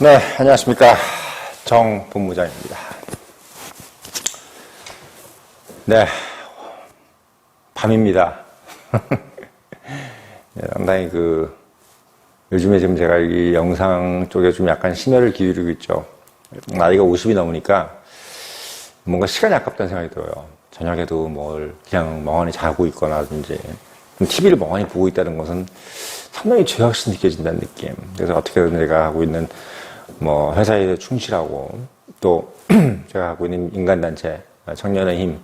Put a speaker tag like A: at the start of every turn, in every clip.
A: 네, 안녕하십니까. 정 본부장입니다. 네, 밤입니다. 네, 상당히 그, 요즘에 지금 제가 이 영상 쪽에 좀 약간 심혈을 기울이고 있죠. 나이가 50이 넘으니까 뭔가 시간이 아깝다는 생각이 들어요. 저녁에도 뭘 그냥 멍하니 자고 있거나든지 TV를 멍하니 보고 있다는 것은 상당히 죄악시 느껴진다는 느낌. 그래서 어떻게든 내가 하고 있는 뭐 회사에 충실하고 또 제가 하고 있는 인간단체 청년의 힘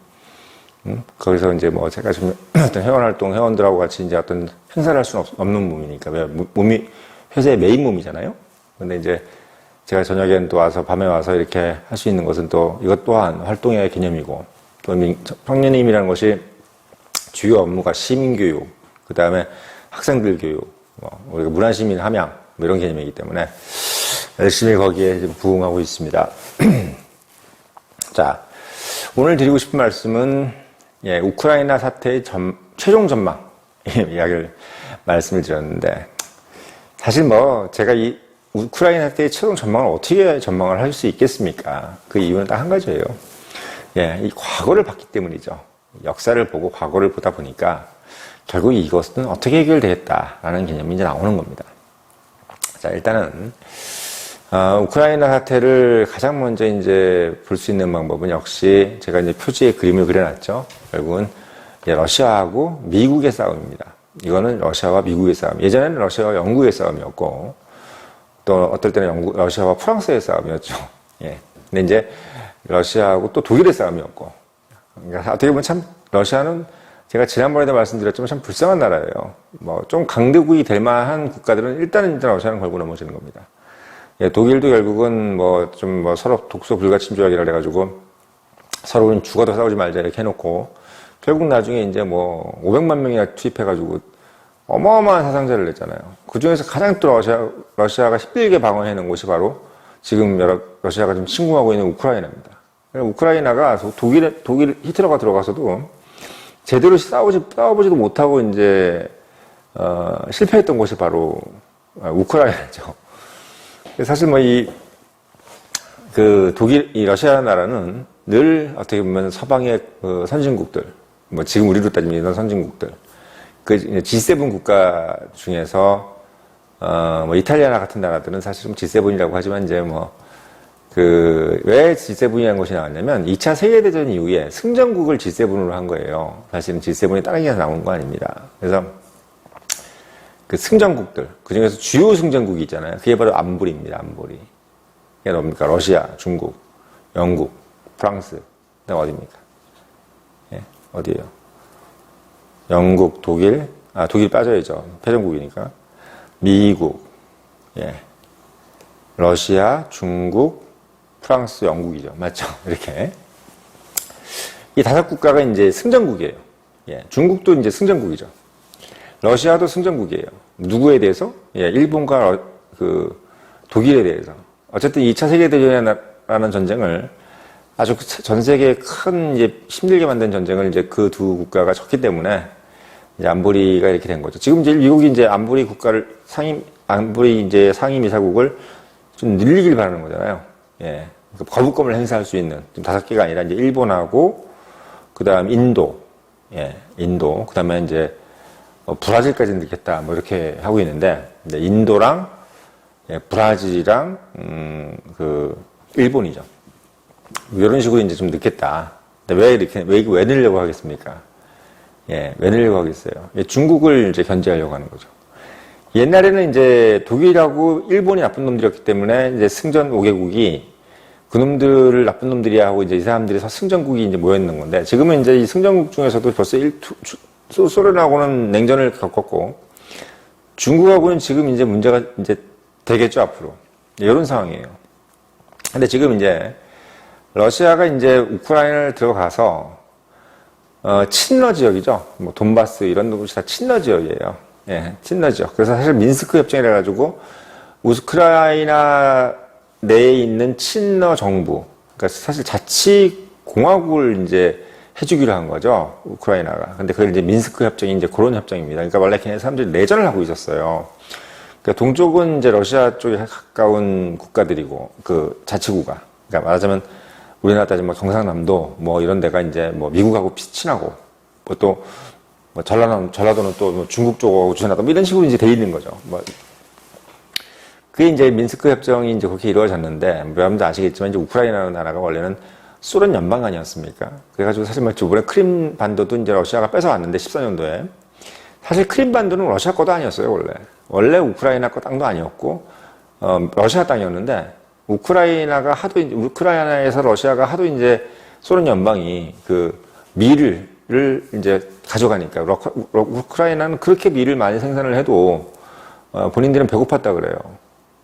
A: 음? 거기서 이제 뭐 제가 좀 어떤 회원 활동 회원들하고 같이 이제 어떤 행사를 할 수는 없, 는 몸이니까 왜 몸이 회사의 메인 몸이잖아요. 근데 이제 제가 저녁에는 또 와서 밤에 와서 이렇게 할 수 있는 것은 또 이것 또한 활동의 개념이고 또 청년의 힘이라는 것이 주요 업무가 시민 교육 그 다음에 학생들 교육 뭐 우리가 문화 시민 함양 뭐 이런 개념이기 때문에 열심히 거기에 부응하고 있습니다. 자, 오늘 드리고 싶은 말씀은 예, 우크라이나 사태의 전, 최종 전망 이야기를 말씀을 드렸는데 사실 뭐 제가 이 우크라이나 사태의 최종 전망을 어떻게 전망을 할 수 있겠습니까? 그 이유는 딱 한 가지예요. 예, 이 과거를 봤기 때문이죠. 역사를 보고 과거를 보다 보니까 결국 이것은 어떻게 해결되겠다라는 개념이 이제 나오는 겁니다. 자, 일단은 어, 우크라이나 사태를 가장 먼저 이제 볼 수 있는 방법은 역시 제가 이제 표지에 그림을 그려놨죠. 결국은 러시아하고 미국의 싸움입니다. 이거는 러시아와 미국의 싸움. 예전에는 러시아와 영국의 싸움이었고 또 어떨 때는 영국, 러시아와 프랑스의 싸움이었죠. 예. 근데 이제 러시아하고 또 독일의 싸움이었고. 그러니까 어떻게 보면 참 러시아는 제가 지난번에도 말씀드렸지만 참 불쌍한 나라예요. 뭐 좀 강대국이 될 만한 국가들은 일단은 일단 러시아는 걸고 넘어지는 겁니다. 예, 독일도 결국은 뭐 좀 뭐 서로 독소 불가침 조약이라 그래가지고 서로는 죽어도 싸우지 말자 이렇게 해놓고 결국 나중에 이제 뭐 500만 명이나 투입해가지고 어마어마한 사상자를 냈잖아요. 그 중에서 가장 또 러시아, 러시아가 힘들게 방어해놓은 곳이 바로 지금 여러, 러시아가 좀 침공하고 있는 우크라이나입니다. 우크라이나가 독일, 독일 히틀러가 들어가서도 제대로 싸우지, 싸워보지도 못하고 이제, 어, 실패했던 곳이 바로 우크라이나죠. 사실 뭐 이, 그 독일, 이 러시아 나라는 늘 어떻게 보면 서방의 그 선진국들, 뭐 지금 우리로 따지면 이런 선진국들, 그 G7 국가 중에서 어 뭐 이탈리아 같은 나라들은 사실은 G7이라고 하지만 이제 뭐 그왜 G7이라는 것이 나왔냐면 2차 세계대전 이후에 승전국을 G7으로 한 거예요. 사실은 G7이 다른 게 나온 거 아닙니다. 그래서 그 승전국들 그 중에서 주요 승전국이 있잖아요. 그게 바로 안보리입니다. 안보리. 이게 뭡니까? 러시아, 중국, 영국, 프랑스. 그다음 어디입니까? 예, 어디예요? 영국, 독일, 아, 독일 빠져야죠. 패전국이니까. 미국, 예. 러시아, 중국, 프랑스, 영국이죠. 맞죠? 이렇게. 이 다섯 국가가 이제 승전국이에요. 예. 중국도 이제 승전국이죠. 러시아도 승전국이에요. 누구에 대해서? 예. 일본과 그 독일에 대해서. 어쨌든 2차 세계대전이라는 전쟁을 아주 전 세계에 큰 이제 힘들게 만든 전쟁을 이제 그 두 국가가 졌기 때문에 이제 안보리가 이렇게 된 거죠. 지금 이제 미국이 이제 안보리 국가를 상임 안보리 이제 상임이사국을 좀 늘리길 바라는 거잖아요. 예. 그러니까 거부권을 행사할 수 있는 좀 다섯 개가 아니라 이제 일본하고 그다음 인도, 예, 인도, 그다음에 이제 뭐 브라질까지 넣겠다 뭐 이렇게 하고 있는데 인도랑 예, 브라질이랑 음, 그 일본이죠. 이런 식으로 이제 좀 늦겠다. 근데 왜 이렇게, 왜, 왜 늘려고 하겠습니까? 예, 왜 늘려고 하겠어요? 예, 중국을 이제 견제하려고 하는 거죠. 옛날에는 이제 독일하고 일본이 나쁜 놈들이었기 때문에 이제 승전 5개국이 그 놈들을 나쁜 놈들이야 하고 이제 이 사람들이 승전국이 이제 모여있는 건데 지금은 이제 이 승전국 중에서도 벌써 일, 투, 소련하고는 냉전을 겪었고 중국하고는 지금 이제 문제가 이제 되겠죠, 앞으로. 이런 상황이에요. 근데 지금 이제 러시아가 이제 우크라이나를 들어가서 어, 친러 지역이죠. 뭐 돈바스 이런 곳이 다 친러 지역이에요. 예, 친러 지역. 그래서 사실 민스크 협정이라 가지고 우크라이나 내에 있는 친러 정부, 그러니까 사실 자치 공화국을 이제 해주기로 한 거죠. 우크라이나가. 근데 그게 이제 민스크 협정이 이제 그런 협정입니다. 그러니까 원래 걔네 사람들이 내전을 하고 있었어요. 그러니까 동쪽은 이제 러시아 쪽에 가까운 국가들이고 그 자치구가 그러니까 말하자면 우리나라 따지면 뭐 경상남도 뭐 이런 데가 이제 뭐 미국하고 친하고 뭐또 뭐 전라도 전라도는 또 뭐 중국 쪽하고 친하다 뭐 이런 식으로 이제 돼 있는 거죠. 뭐 그게 이제 민스크 협정이 이제 그렇게 이루어졌는데 여러분도 아시겠지만 이제 우크라이나 나라가 원래는 소련 연방 아니었습니까? 그래가지고 사실 뭐 이번에 크림 반도도 이제 러시아가 뺏어왔는데 14년도에 사실 크림 반도는 러시아 거도 아니었어요 원래 원래 우크라이나 거 땅도 아니었고 어, 러시아 땅이었는데 우크라이나가 하도 우크라이나에서 러시아가 하도 이제 소련 연방이 그 미를 이제 가져가니까 러, 우크라이나는 그렇게 미를 많이 생산을 해도 어, 본인들은 배고팠다 그래요.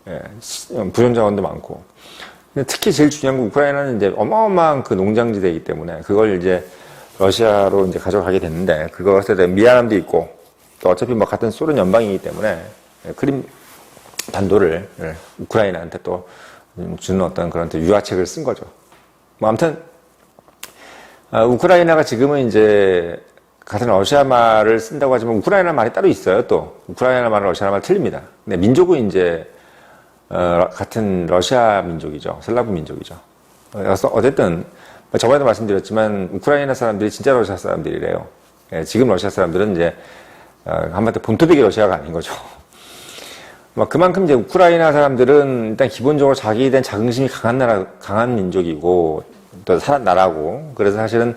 A: 예, 부전 자원도 많고. 특히 제일 중요한 건 우크라이나는 이제 어마어마한 그 농장지대이기 때문에 그걸 이제 러시아로 이제 가져가게 됐는데 그것에 대한 미안함도 있고 또 어차피 뭐 같은 소련 연방이기 때문에 크림 반도를 예, 우크라이나한테 또 주는 어떤 그런 유화책을 쓴 거죠. 뭐 아무튼 아, 우크라이나가 지금은 이제 같은 러시아 말을 쓴다고 하지만 우크라이나 말이 따로 있어요. 또 우크라이나 말은 러시아 말 틀립니다. 근데 민족은 이제 어, 같은 러시아 민족이죠. 슬라브 민족이죠. 그래서 어쨌든 뭐 저번에도 말씀드렸지만 우크라이나 사람들이 진짜 러시아 사람들이래요. 예, 지금 러시아 사람들은 이제 어, 한마디로 본토적인 러시아가 아닌 거죠. 뭐 그만큼 이제 우크라이나 사람들은 일단 기본적으로 자기에 대한 자긍심이 강한 나라, 강한 민족이고 또 사람 나라고 그래서 사실은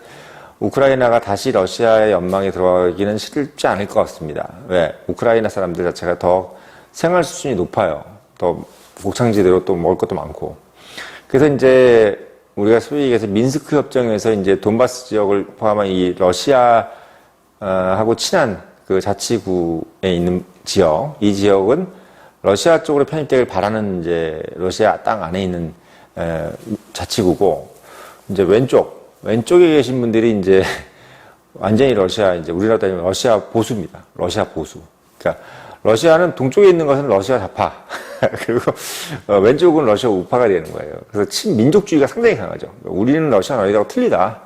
A: 우크라이나가 다시 러시아의 연망에 들어가기는 쉽지 않을 것 같습니다. 왜? 우크라이나 사람들 자체가 더 생활 수준이 높아요. 더 곡창지대로 또 먹을 것도 많고. 그래서 이제 우리가 소위 얘기해서 민스크 협정에서 이제 돈바스 지역을 포함한 이 러시아하고 친한 그 자치구에 있는 지역, 이 지역은 러시아 쪽으로 편입되길 바라는 이제 러시아 땅 안에 있는 자치구고, 이제 왼쪽, 왼쪽에 계신 분들이 이제 완전히 러시아, 이제 우리나라 따지면 러시아 보수입니다. 러시아 보수. 그러니까 러시아는 동쪽에 있는 것은 러시아 좌파. 그리고 어, 왼쪽은 러시아 우파가 되는 거예요. 그래서 친민족주의가 상당히 강하죠. 우리는 러시아 너희들하고 틀리다.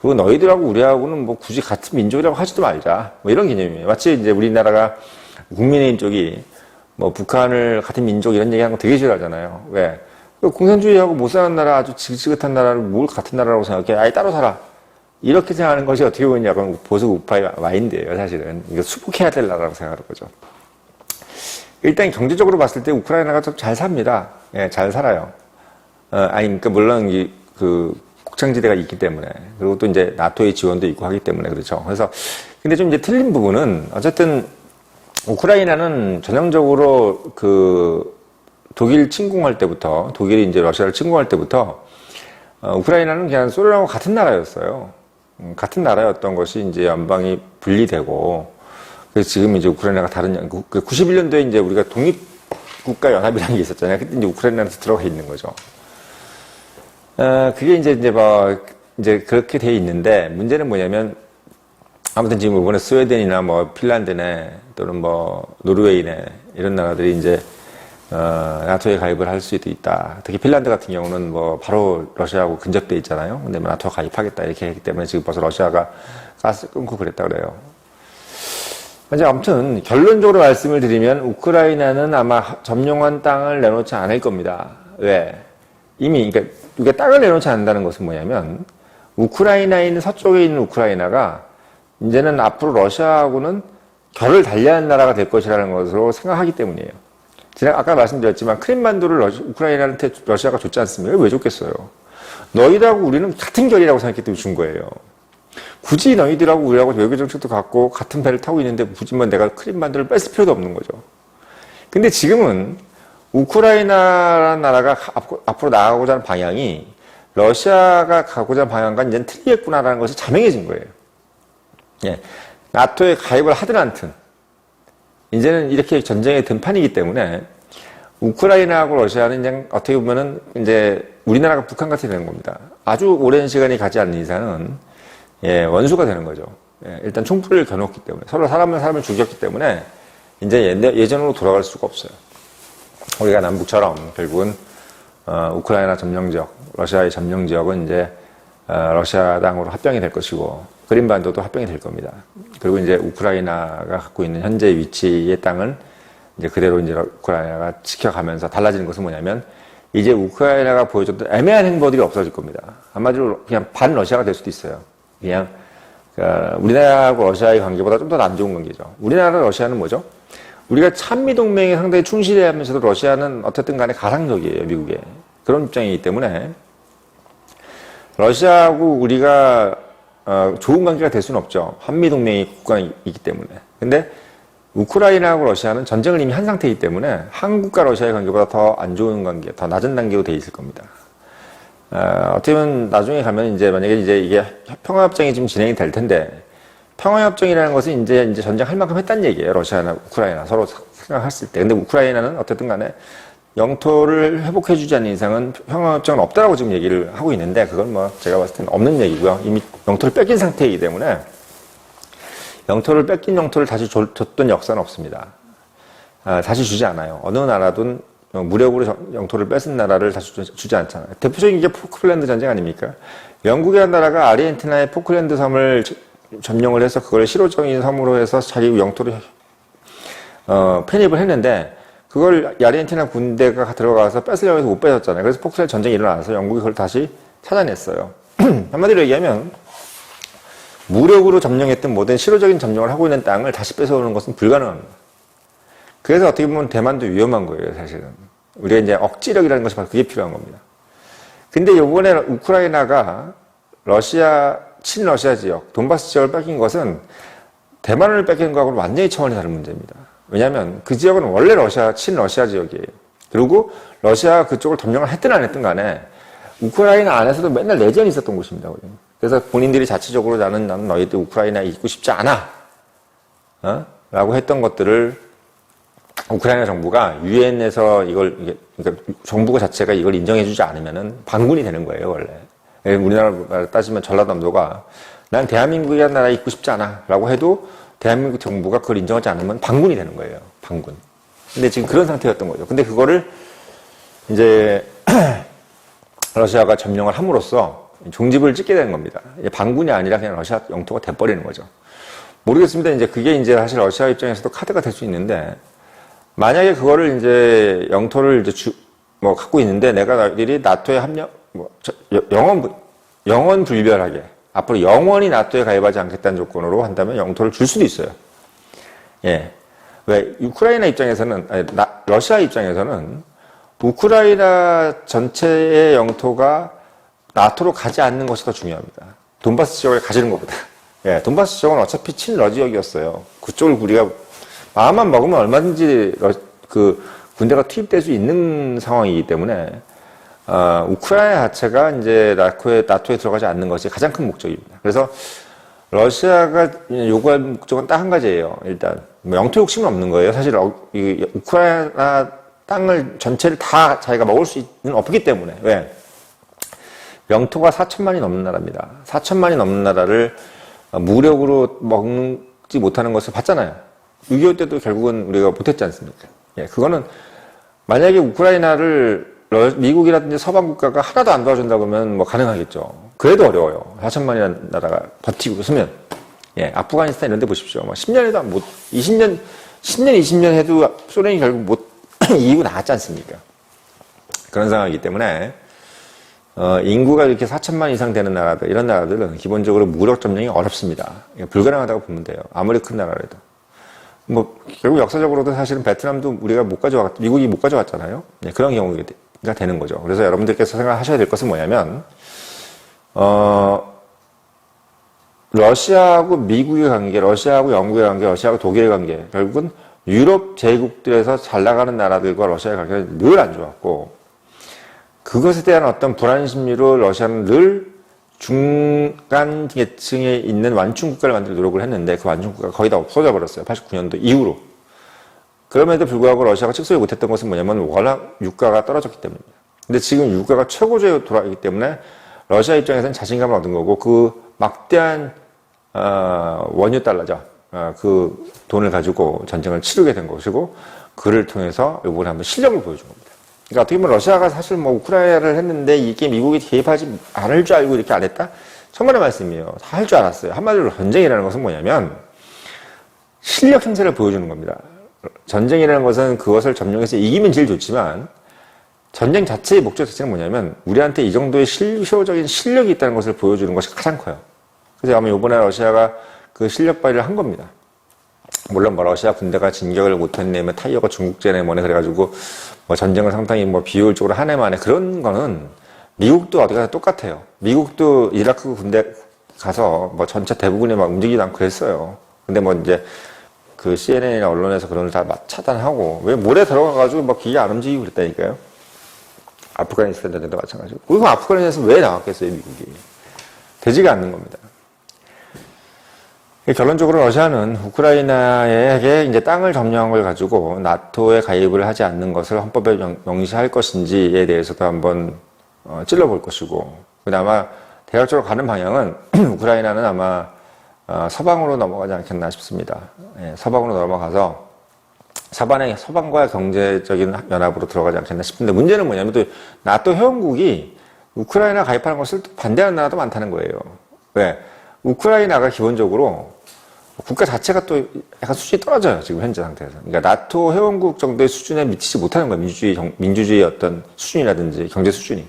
A: 그리고 너희들하고 우리하고는 뭐 굳이 같은 민족이라고 하지도 말자. 뭐 이런 개념이에요. 마치 이제 우리나라가 국민의힘 쪽이 뭐 북한을 같은 민족 이런 얘기하는 거 되게 싫어하잖아요. 왜? 그 공산주의하고 못 사는 나라 아주 지긋지긋한 나라를 뭘 같은 나라라고 생각해? 아예 따로 살아. 이렇게 생각하는 것이 어떻게 보면 약간 보수 우파의 마인드예요, 사실은. 이거 수복해야 될 나라라고 생각하는 거죠. 일단 경제적으로 봤을 때 우크라이나가 좀 잘 삽니다. 예, 잘 살아요. 어, 아니, 그러니까 물론 이, 그, 곡창지대가 있기 때문에. 그리고 또 이제 나토의 지원도 있고 하기 때문에 그렇죠. 그래서, 근데 좀 이제 틀린 부분은 어쨌든 우크라이나는 전형적으로 그 독일 침공할 때부터, 독일이 이제 러시아를 침공할 때부터 어, 우크라이나는 그냥 소련하고 같은 나라였어요. 음, 같은 나라였던 것이 이제 연방이 분리되고 그래서 지금 이제 우크라이나가 다른 91년도에 그 이제 우리가 독립국가 연합이라는 게 있었잖아요. 그때 이제 우크라이나에서 들어가 있는 거죠. 어, 그게 이제 이제 뭐 이제 그렇게 돼 있는데 문제는 뭐냐면 아무튼 지금 이번에 스웨덴이나 뭐 핀란드네 또는 뭐 노르웨이네 이런 나라들이 이제 어, 나토에 가입을 할 수도 있다. 특히 핀란드 같은 경우는 뭐 바로 러시아하고 근접돼 있잖아요. 근데 뭐 나토 가입하겠다 이렇게 했기 때문에 지금 벌써 러시아가 가스 끊고 그랬다 그래요. 이제 아무튼 결론적으로 말씀을 드리면 우크라이나는 아마 점령한 땅을 내놓지 않을 겁니다. 왜? 이미 그러니까 우리가 땅을 내놓지 않는다는 것은 뭐냐면 우크라이나에 있는 서쪽에 있는 우크라이나가 이제는 앞으로 러시아하고는 결을 달리하는 나라가 될 것이라는 것으로 생각하기 때문이에요. 제가 아까 말씀드렸지만 크림반도를 러시, 우크라이나한테 러시아가 줬지 않습니까? 왜 줬겠어요? 너희들하고 우리는 같은 결이라고 생각했기 때문에 준 거예요. 굳이 너희들하고 우리하고 외교 정책도 갖고 같은 배를 타고 있는데 굳이 뭐 내가 크림 반도를 뺐을 필요도 없는 거죠. 근데 지금은 우크라이나라는 나라가 앞으로 나가고자 하는 방향이 러시아가 가고자 하는 방향과 이제 틀리겠구나라는 것이 자명해진 거예요. 예. 나토에 가입을 하든 않든 이제는 이렇게 전쟁의 등판이기 때문에 우크라이나하고 러시아는 이제 어떻게 보면은 이제 우리나라가 북한 같이 되는 겁니다. 아주 오랜 시간이 가지 않는 이상은 예, 원수가 되는 거죠. 예, 일단 총불을 겨눴기 때문에 서로 사람을 사람을 죽였기 때문에 이제 예전으로 돌아갈 수가 없어요. 우리가 남북처럼 결국은 어, 우크라이나 점령 지역, 러시아의 점령 지역은 이제 어, 러시아 땅으로 합병이 될 것이고 그린반도도 합병이 될 겁니다. 그리고 이제 우크라이나가 갖고 있는 현재 위치의 땅을 이제 그대로 이제 우크라이나가 지켜가면서 달라지는 것은 뭐냐면 이제 우크라이나가 보여줬던 애매한 행보들이 없어질 겁니다. 한마디로 그냥 반 러시아가 될 수도 있어요. 그냥 그러니까 우리나라하고 러시아의 관계보다 좀 더 안 좋은 관계죠. 우리나라 러시아는 뭐죠? 우리가 찬미 동맹에 상당히 충실해 하면서도 러시아는 어쨌든 간에 가상적이에요, 미국에. 그런 입장이기 때문에 러시아하고 우리가 어, 좋은 관계가 될 수는 없죠. 한미 동맹이 국가이기 때문에. 근데 우크라이나하고 러시아는 전쟁을 이미 한 상태이기 때문에 한국과 러시아의 관계보다 더 안 좋은 관계, 더 낮은 단계로 돼 있을 겁니다. 어, 어떻게 보면 나중에 가면 이제 만약에 이제 이게 평화협정이 좀 진행이 될 텐데 평화협정이라는 것은 이제 이제 전쟁할 만큼 했다는 얘기예요. 러시아나 우크라이나 서로 생각했을 때. 근데 우크라이나는 어쨌든 간에 영토를 회복해주지 않는 이상은 평화협정은 없다라고 지금 얘기를 하고 있는데 그건 뭐 제가 봤을 때는 없는 얘기고요. 이미 영토를 뺏긴 상태이기 때문에 영토를 뺏긴 영토를 다시 줬던 역사는 없습니다. 아, 다시 주지 않아요. 어느 나라든 무력으로 영토를 뺏은 나라를 다시 주지 않잖아요. 대표적인 게 포클랜드 전쟁 아닙니까? 영국이라는 나라가 아르헨티나의 포클랜드 섬을 점령을 해서 그걸 실효적인 섬으로 해서 자기 영토를 어, 편입을 했는데 그걸 아르헨티나 군대가 들어가서 뺏으려고 해서 못 뺏었잖아요. 그래서 포클랜드 전쟁이 일어나서 영국이 그걸 다시 찾아냈어요. 한마디로 얘기하면 무력으로 점령했던 모든 실효적인 점령을 하고 있는 땅을 다시 뺏어오는 것은 불가능합니다. 그래서 어떻게 보면 대만도 위험한 거예요, 사실은. 우리가 이제 억지력이라는 것이 바로 그게 필요한 겁니다. 근데 이번에 우크라이나가 러시아, 친러시아 지역, 돈바스 지역을 뺏긴 것은 대만을 뺏긴 거하고는 완전히 차원이 다른 문제입니다. 왜냐하면 그 지역은 원래 러시아, 친러시아 지역이에요. 그리고 러시아가 그쪽을 점령을 했든 안 했든 간에 우크라이나 안에서도 맨날 내전이 있었던 곳입니다. 그래서 본인들이 자체적으로 나는, 나는 너희들 우크라이나에 있고 싶지 않아. 어? 라고 했던 것들을 우크라이나 정부가 유엔에서 이걸 그러니까 정부가 자체가 이걸 인정해주지 않으면은 반군이 되는 거예요 원래. 예, 우리나라 따지면 전라남도가 난 대한민국이라는 나라에 있고 싶지 않아라고 해도 대한민국 정부가 그걸 인정하지 않으면 반군이 되는 거예요 반군. 근데 지금 그런 상태였던 거죠. 근데 그거를 이제 러시아가 점령을 함으로써 종집을 찍게 되는 겁니다. 반군이 아니라 그냥 러시아 영토가 돼버리는 거죠. 모르겠습니다. 이제 그게 이제 사실 러시아 입장에서도 카드가 될 수 있는데 만약에 그거를 이제 영토를 이제 주, 뭐 갖고 있는데 내가 너희들이 나토에 합력, 뭐, 저, 영원, 영원 불별하게 앞으로 영원히 나토에 가입하지 않겠다는 조건으로 한다면 영토를 줄 수도 있어요. 예. 왜, 우크라이나 입장에서는, 아니, 나, 러시아 입장에서는 우크라이나 전체의 영토가 나토로 가지 않는 것이 더 중요합니다. 돈바스 지역을 가지는 것보다. 예, 돈바스 지역은 어차피 친러 지역이었어요. 그쪽을 우리가 마음만 먹으면 얼마든지 그 군대가 투입될 수 있는 상황이기 때문에 어, 우크라이나 자체가 이제 나토에, 나토에 들어가지 않는 것이 가장 큰 목적입니다. 그래서 러시아가 요구할 목적은 딱 한 가지예요. 일단 뭐 영토 욕심은 없는 거예요. 사실 어, 이 우크라이나 땅을 전체를 다 자기가 먹을 수 있는 없기 때문에 왜 영토가 4천만이 넘는 나라입니다. 4천만이 넘는 나라를 무력으로 먹지 못하는 것을 봤잖아요. 6.25 때도 결국은 우리가 못했지 않습니까? 예, 그거는 만약에 우크라이나를 미국이라든지 서방 국가가 하나도 안 도와준다고 하면 뭐 가능하겠죠. 그래도 어려워요. 4천만이라는 나라가 버티고 서면. 예, 아프가니스탄 이런 데 보십시오. 뭐 10년에도 못, 20년, 10년, 20년 해도 소련이 결국 못, 이기고 나왔지 않습니까? 그런 상황이기 때문에, 어, 인구가 이렇게 4천만 이상 되는 나라들, 이런 나라들은 기본적으로 무력 점령이 어렵습니다. 불가능하다고 보면 돼요. 아무리 큰 나라라도. 뭐 결국 역사적으로도 사실은 베트남도 우리가 못 가져왔 미국이 못 가져왔잖아요. 네, 그런 경우가 되는 거죠. 그래서 여러분들께서 생각하셔야 될 것은 뭐냐면 어 러시아하고 미국의 관계, 러시아하고 영국의 관계, 러시아하고 독일의 관계 결국은 유럽 제국들에서 잘 나가는 나라들과 러시아의 관계는 늘 안 좋았고 그것에 대한 어떤 불안 심리로 러시아는 늘 중간 계층에 있는 완충 국가를 만들 노력을 했는데 그 완충 국가가 거의 다 없어져 버렸어요. 89년도 이후로. 그럼에도 불구하고 러시아가 축소를 못했던 것은 뭐냐면 워낙 유가가 떨어졌기 때문입니다. 근데 지금 유가가 최고조에 돌아가기 때문에 러시아 입장에서는 자신감을 얻은 거고 그 막대한 어, 원유 달러죠. 어, 그 돈을 가지고 전쟁을 치르게 된 것이고 그를 통해서 이번에 한번 실력을 보여준 겁니다. 그러니까 어떻게 보면 러시아가 사실 뭐 우크라이나를 했는데 이게 미국이 개입하지 않을 줄 알고 이렇게 안 했다? 천만의 말씀이에요. 다 할 줄 알았어요. 한마디로 전쟁이라는 것은 뭐냐면 실력 행세를 보여주는 겁니다. 전쟁이라는 것은 그것을 점령해서 이기면 제일 좋지만 전쟁 자체의 목적 자체가 뭐냐면 우리한테 이 정도의 실효적인 실력이 있다는 것을 보여주는 것이 가장 커요. 그래서 아마 이번에 러시아가 그 실력 발휘를 한 겁니다. 물론 뭐 러시아 군대가 진격을 못했네, 뭐 타이어가 중국제네, 뭐네 그래가지고 뭐 전쟁을 상당히 뭐 비효율적으로 한 해 만에 그런 거는 미국도 어디 가서 똑같아요. 미국도 이라크 군대 가서 뭐 전체 대부분이 막 움직이지 않고 그랬어요. 근데 뭐 이제 그 CNN이나 언론에서 그런 걸다 차단하고 왜 모래 들어가가지고 막 기계 안 움직이고 그랬다니까요. 아프가니스탄 전쟁도 마찬가지고. 그리고 아프가니스탄에서 왜 나왔겠어요, 미국이. 되지가 않는 겁니다. 결론적으로 러시아는 우크라이나에게 이제 땅을 점령한 걸 가지고 나토에 가입을 하지 않는 것을 헌법에 명시할 것인지에 대해서도 한번 어, 찔러볼 것이고, 그나마 대략적으로 가는 방향은 우크라이나는 아마 어, 서방으로 넘어가지 않겠나 싶습니다. 예, 서방으로 넘어가서 서방의 서방과 경제적인 연합으로 들어가지 않겠나 싶은데 문제는 뭐냐면 또 나토 회원국이 우크라이나 가입하는 것을 반대하는 나라도 많다는 거예요. 왜? 우크라이나가 기본적으로 국가 자체가 또 약간 수준이 떨어져요. 지금 현재 상태에서. 그러니까 나토 회원국 정도의 수준에 미치지 못하는 거예요. 민주주의, 민주주의 어떤 수준이라든지 경제 수준이.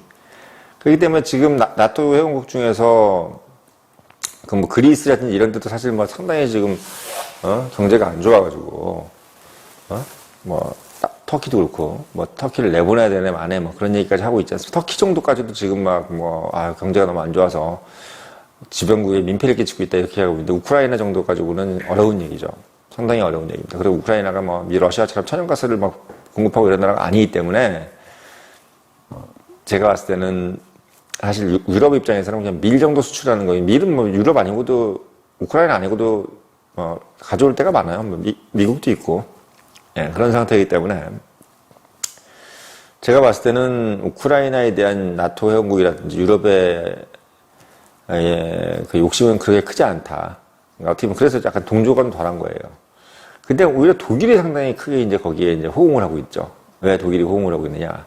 A: 그렇기 때문에 지금 나, 나토 회원국 중에서 그 뭐 그리스라든지 이런 데도 사실 뭐 상당히 지금 어? 경제가 안 좋아가지고 어? 뭐 터키도 그렇고 뭐 터키를 내보내야 되네 만에 뭐 그런 얘기까지 하고 있지 않습니까? 터키 정도까지도 지금 막 뭐 아, 경제가 너무 안 좋아서 지변국에 민폐를 끼치고 있다 이렇게 하고 있는데 우크라이나 정도 가지고는 어려운 얘기죠. 상당히 어려운 얘기입니다. 그리고 우크라이나가 뭐 러시아처럼 천연가스를 막 공급하고 이런 나라가 아니기 때문에 어, 제가 봤을 때는 사실 유럽 입장에서는 그냥 밀 정도 수출하는 거예요. 밀은 뭐 유럽 아니고도 우크라이나 아니고도 어, 가져올 때가 많아요. 뭐 미, 국도 있고 예, 그런 상태이기 때문에 제가 봤을 때는 우크라이나에 대한 나토 회원국이라든지 유럽의 예, 그 욕심은 그렇게 크지 않다. 그러니까 어떻게 보면 그래서 약간 동조감 덜한 거예요. 근데 오히려 독일이 상당히 크게 이제 거기에 이제 호응을 하고 있죠. 왜 독일이 호응을 하고 있느냐?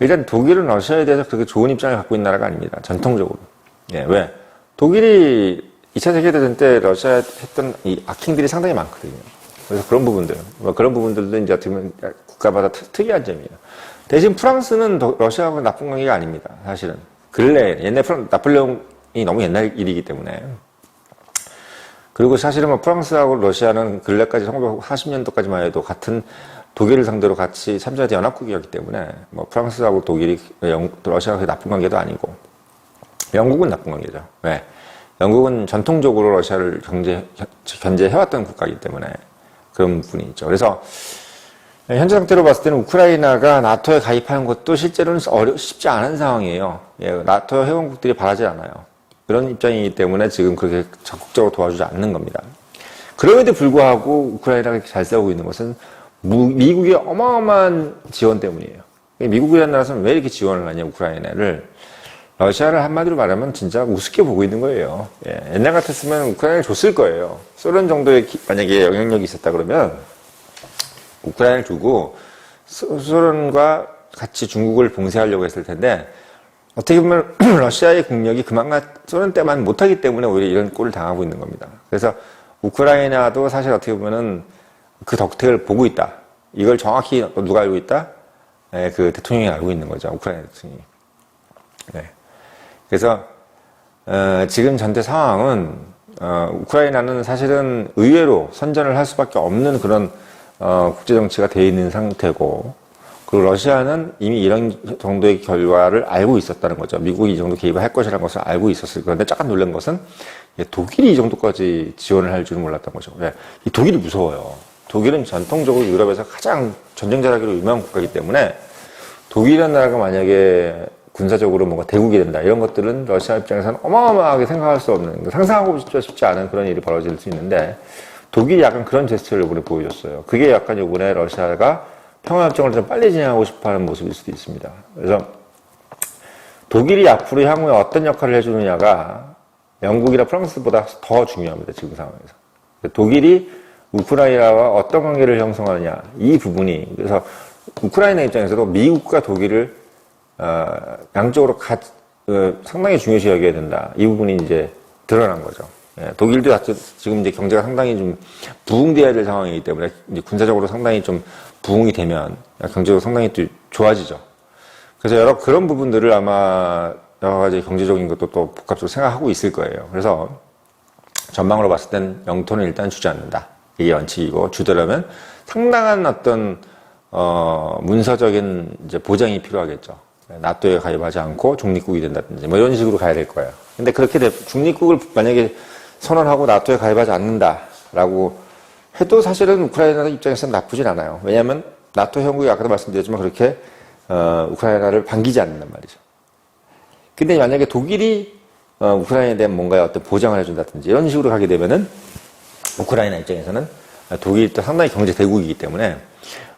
A: 일단 독일은 러시아에 대해서 그렇게 좋은 입장을 갖고 있는 나라가 아닙니다. 전통적으로. 예, 왜? 독일이 2차 세계대전 때 러시아 했던 이 악행들이 상당히 많거든요. 그래서 그런 부분들, 뭐 그런 부분들도 이제 어떻게 보면 국가마다 특이한 점이에요. 대신 프랑스는 러시아하고 나쁜 관계가 아닙니다. 사실은. 근래, 옛날 프랑, 나폴레옹 너무 옛날 일이기 때문에. 그리고 사실은 뭐 프랑스하고 러시아는 근래까지 1940년도까지만 해도 같은 독일을 상대로 같이 참전한 연합국이었기 때문에 뭐 프랑스하고 독일이 영, 러시아가 나쁜 관계도 아니고 영국은 나쁜 관계죠. 왜? 영국은 전통적으로 러시아를 경제 견제해왔던 국가이기 때문에 그런 부분이 있죠. 그래서 현재 상태로 봤을 때는 우크라이나가 나토에 가입하는 것도 실제로는 어려, 쉽지 않은 상황이에요. 예, 나토 회원국들이 바라지 않아요. 그런 입장이기 때문에 지금 그렇게 적극적으로 도와주지 않는 겁니다. 그럼에도 불구하고 우크라이나가 잘 싸우고 있는 것은 미국의 어마어마한 지원 때문이에요. 미국이라는 나라에서는 왜 이렇게 지원을 하냐, 우크라이나를. 러시아를 한마디로 말하면 진짜 우습게 보고 있는 거예요. 예, 옛날 같았으면 우크라이나를 줬을 거예요. 소련 정도의 기, 만약에 영향력이 있었다 그러면 우크라이나를 주고 소 련과 같이 중국을 봉쇄하려고 했을 텐데 어떻게 보면 러시아의 국력이 그만큼 소련 때만 못하기 때문에 오히려 이런 꼴을 당하고 있는 겁니다. 그래서 우크라이나도 사실 어떻게 보면은 그 덕택을 보고 있다. 이걸 정확히 누가 알고 있다? 네, 그 대통령이 알고 있는 거죠. 우크라이나 대통령이. 네. 그래서 어, 지금 전체 상황은 어, 우크라이나는 사실은 의외로 선전을 할 수밖에 없는 그런 어, 국제 정치가 돼 있는 상태고 그리고 러시아는 이미 이런 정도의 결과를 알고 있었다는 거죠. 미국이 이 정도 개입을 할 것이라는 것을 알고 있었을 그런데 약간 놀란 것은 독일이 이 정도까지 지원을 할 줄은 몰랐던 거죠. 왜? 이 독일이 무서워요. 독일은 전통적으로 유럽에서 가장 전쟁 잘하기로 유명한 국가이기 때문에 독일이라는 나라가 만약에 군사적으로 뭔가 대국이 된다 이런 것들은 러시아 입장에서는 어마어마하게 생각할 수 없는 상상하고 싶지 않은 그런 일이 벌어질 수 있는데 독일이 약간 그런 제스처를 이번에 보여줬어요. 그게 약간 이번에 러시아가 평화협정을 좀 빨리 진행하고 싶어하는 모습일 수도 있습니다. 그래서 독일이 앞으로 향후에 어떤 역할을 해주느냐가 영국이나 프랑스보다 더 중요합니다. 지금 상황에서. 독일이 우크라이나와 어떤 관계를 형성하느냐 이 부분이 그래서 우크라이나 입장에서도 미국과 독일을 어, 양쪽으로 가, 어, 상당히 중요시 여겨야 된다. 이 부분이 이제 드러난 거죠. 예, 독일도 지금 이제 경제가 상당히 좀 부흥돼야 될 상황이기 때문에 군사적으로 상당히 좀 부흥이 되면 경제도 상당히 또 좋아지죠. 그래서 여러 그런 부분들을 아마 여러 가지 경제적인 것도 또 복합적으로 생각하고 있을 거예요. 그래서 전망으로 봤을 땐 영토는 일단 주지 않는다. 이게 원칙이고 주더라면 상당한 어떤 어, 문서적인 이제 보장이 필요하겠죠. 나토에 가입하지 않고 중립국이 된다든지 뭐 이런 식으로 가야 될 거예요. 근데 그렇게 돼, 중립국을 만약에 선언하고 나토에 가입하지 않는다라고 해도 사실은 우크라이나 입장에서는 나쁘진 않아요. 왜냐하면 나토 형국이 아까도 말씀드렸지만 그렇게 어, 우크라이나를 반기지 않는단 말이죠. 근데 만약에 독일이 어, 우크라이나에 대한 뭔가 어떤 보장을 해준다든지 이런 식으로 가게 되면은 우크라이나 입장에서는 독일이 또 상당히 경제 대국이기 때문에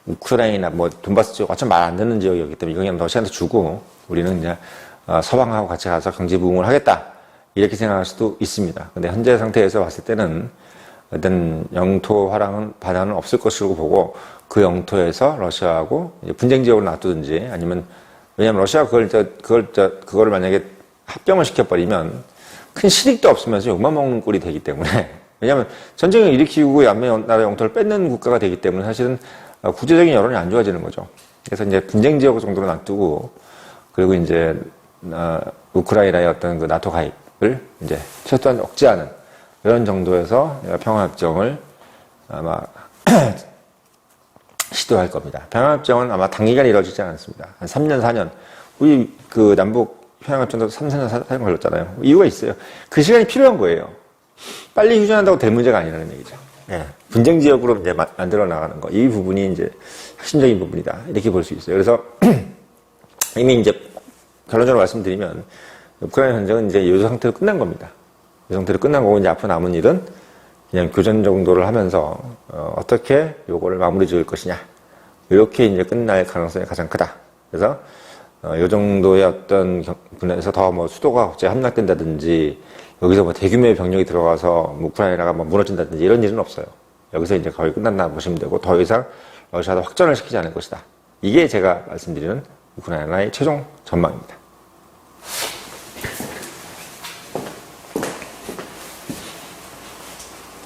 A: 우크라이나 뭐 돈바스 지역 어차피 말 안 듣는 지역이기 때문에 이거 그냥 러시아한테 주고 우리는 이제 어, 서방하고 같이 가서 경제 부흥을 하겠다 이렇게 생각할 수도 있습니다. 근데 현재 상태에서 봤을 때는 어떤 영토 화랑은 반환은 없을 것이라고 보고 그 영토에서 러시아하고 분쟁 지역으로 놔두든지 아니면 왜냐하면 러시아가 그걸 저 그걸 저 그거를 만약에 합병을 시켜버리면 큰 실익도 없으면서 욕만 먹는 꼴이 되기 때문에 왜냐하면 전쟁을 일으키고 남의 나라 영토를 뺏는 국가가 되기 때문에 사실은 어, 국제적인 여론이 안 좋아지는 거죠. 그래서 이제 분쟁 지역 정도로 놔두고 그리고 이제 어, 우크라이나의 어떤 그 나토 가입을 이제 최소한 억제하는 이런 정도에서 평화협정을 아마 시도할 겁니다. 평화협정은 아마 단기간에 이루어지지 않습니다. 한 3년, 4년. 우리 그 남북 평화협정도 3, 4년, 4년 걸렸잖아요. 이유가 있어요. 그 시간이 필요한 거예요. 빨리 휴전한다고 될 문제가 아니라는 얘기죠. 예. 분쟁 지역으로 이제 만들어 나가는 거. 이 부분이 이제 핵심적인 부분이다. 이렇게 볼 수 있어요. 그래서 이미 이제 결론적으로 말씀드리면 우크라이나 전쟁은 이제 이 상태로 끝난 겁니다. 이 상태로 끝난 거고 이제 앞으로 남은 일은 그냥 교전 정도를 하면서 어, 떻게 요거를 마무리 지을 것이냐 이렇게 이제 끝날 가능성이 가장 크다. 그래서 어, 이 정도의 어떤 분야에서 더 뭐 수도가 갑자기 함락된다든지 여기서 뭐 대규모의 병력이 들어가서 뭐 우크라이나가 뭐 무너진다든지 이런 일은 없어요. 여기서 이제 거의 끝났나 보시면 되고 더 이상 러시아도 확전을 시키지 않을 것이다. 이게 제가 말씀드리는 우크라이나의 최종 전망입니다.